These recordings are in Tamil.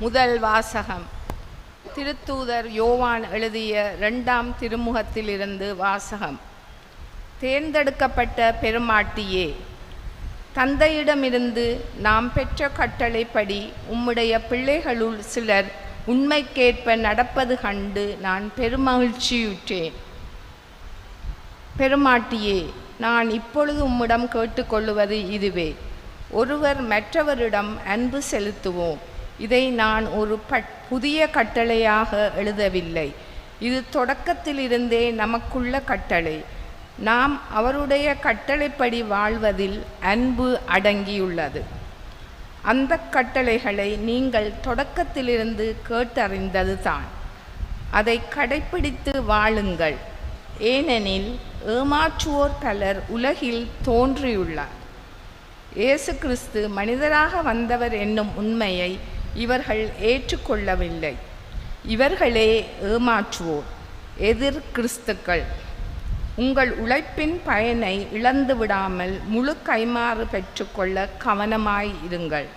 முதல் வாசகம். திருத்தூதர் யோவான் எழுதிய ரெண்டாம் திருமுகத்திலிருந்து வாசகம். தேர்ந்தெடுக்கப்பட்ட பெருமாட்டியே தந்தையிடமிருந்து நாம் பெற்ற கட்டளைப்படி உம்முடைய பிள்ளைகளுள் சிலர் உண்மைக்கேற்ப நடப்பது கண்டு நான் பெருமகிழ்ச்சியுற்றேன். பெருமாட்டியே நான் இப்பொழுது உம்மிடம் கேட்டுக்கொள்ளுவது இதுவே. ஒருவர் மற்றவரிடம் அன்பு செலுத்துவோம். இதை நான் ஒரு பட் புதிய கட்டளையாக எழுதவில்லை. இது தொடக்கத்திலிருந்தே நமக்குள்ள கட்டளை. நாம் அவருடைய கட்டளைப்படி வாழ்வதில் அன்பு அடங்கியுள்ளது. அந்த கட்டளைகளை நீங்கள் தொடக்கத்திலிருந்து கேட்டறிந்தது தான் அதை கடைப்பிடித்து வாழுங்கள். ஏனெனில் ஏமாற்றுவோர் பலர் உலகில் தோன்றியுள்ளார். இயேசு கிறிஸ்து மனிதராக வந்தவர் என்னும் உண்மையை இவர்கள் ஏற்றுக்கொள்ளவில்லை. இவர்களே ஏமாற்றுவோர். எதிர் கிறிஸ்துக்கள் உங்கள் உழைப்பின் பயனை இழந்து விடாமல் முழு கைமாறு பெற்றுக்கொள்ள கவனமாய் இருங்கள்.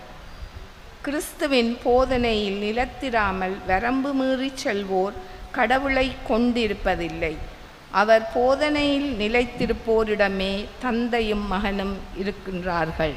கிறிஸ்துவின் போதனையில் நிலத்திராமல் வரம்பு மீறி செல்வோர் கடவுளை கொண்டிருப்பதில்லை. அவர் போதனையில் நிலைத்திருப்போரிடமே தந்தையும் மகனும் இருக்கின்றார்கள்.